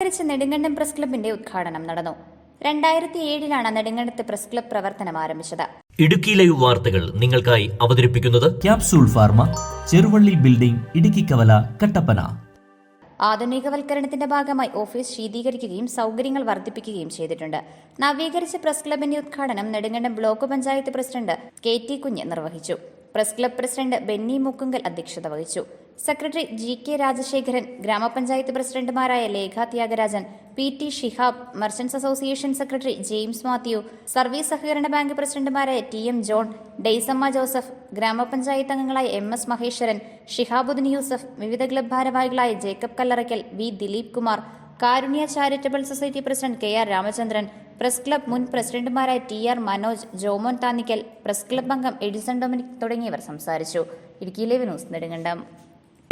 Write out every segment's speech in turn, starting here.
നവീകരിച്ച നെടുങ്കണ്ടം പ്രസ് ക്ലബിന്റെ ഉദ്ഘാടനം നടന്നു. രണ്ടായിരത്തി ഏഴിലാണ് നെടുങ്കണ്ടത്ത് പ്രസ് ക്ലബ് പ്രവർത്തനം ആരംഭിച്ചത്. ഇടുക്കി ലൈവ് വാർത്തകൾ നിങ്ങൾക്കായി അവതരിപ്പിക്കുന്നത് capsule pharma Cheruvally building Idukki കവല കട്ടപ്പന. ആധുനികവൽക്കരണത്തിന്റെ ഭാഗമായി ഓഫീസ് ശീതീകരിക്കുകയും സൗകര്യങ്ങൾ വർദ്ധിപ്പിക്കുകയും ചെയ്തിട്ടുണ്ട്. നവീകരിച്ച പ്രസ് ക്ലബിന്റെ ഉദ്ഘാടനം Nedumkandam block panchayat president K T Kunju നിർവഹിച്ചു. Press club president Benny Mukkunkal അധ്യക്ഷത വഹിച്ചു. സെക്രട്ടറി ജി കെ രാജശേഖരൻ ഗ്രാമപഞ്ചായത്ത് പ്രസിഡന്റുമാരായ Lekha Thyagarajan P T Shihab merchants association secretary James Mathew service സഹകരണ ബാങ്ക് പ്രസിഡന്റുമാരായ T M John Daisamma Joseph ഗ്രാമപഞ്ചായത്ത് അംഗങ്ങളായ M S Maheswaran Shihabuddin Yusuf വിവിധ ക്ലബ് ഭാരവാഹികളായ Jacob Kallarackal V Dileep Kumar Karunya charitable society president K R Ramachandran press club മുൻ പ്രസിഡന്റുമാരായ T R Manoj Jomon Thannickal press club അംഗം Edison Dominic തുടങ്ങിയവർ സംസാരിച്ചു. ഇടുക്കി ലൈവ് നെടുങ്കണ്ടം.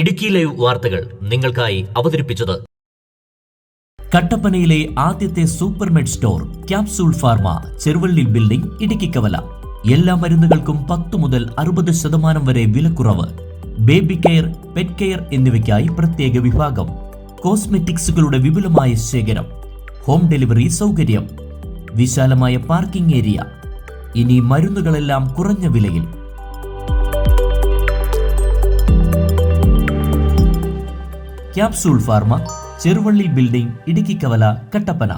ഇടുക്കി ലൈവ് വാർത്തകൾ നിങ്ങൾക്കായി അവതരിപ്പിച്ചത് കട്ടപ്പനയിലെ ആദ്യത്തെ supermed store capsule pharma Cheruvally building Idukkikkavala എല്ലാ മരുന്നുകൾക്കും പത്ത് മുതൽ അറുപത് ശതമാനം വരെ വിലക്കുറവ്. ബേബി കെയർ പെറ്റ് കെയർ എന്നിവയ്ക്കായി പ്രത്യേക വിഭാഗം. കോസ്മെറ്റിക്സുകളുടെ വിപുലമായ ശേഖരം. ഹോം ഡെലിവറി സൗകര്യം. വിശാലമായ പാർക്കിംഗ് ഏരിയ. ഇനി മരുന്നുകളെല്ലാം കുറഞ്ഞ വിലയിൽ. ക്യാപ്സൂൾ ഫാർമ ചെറുവള്ളി ബിൽഡിംഗ് ഇടുക്കിക്കവല കട്ടപ്പന.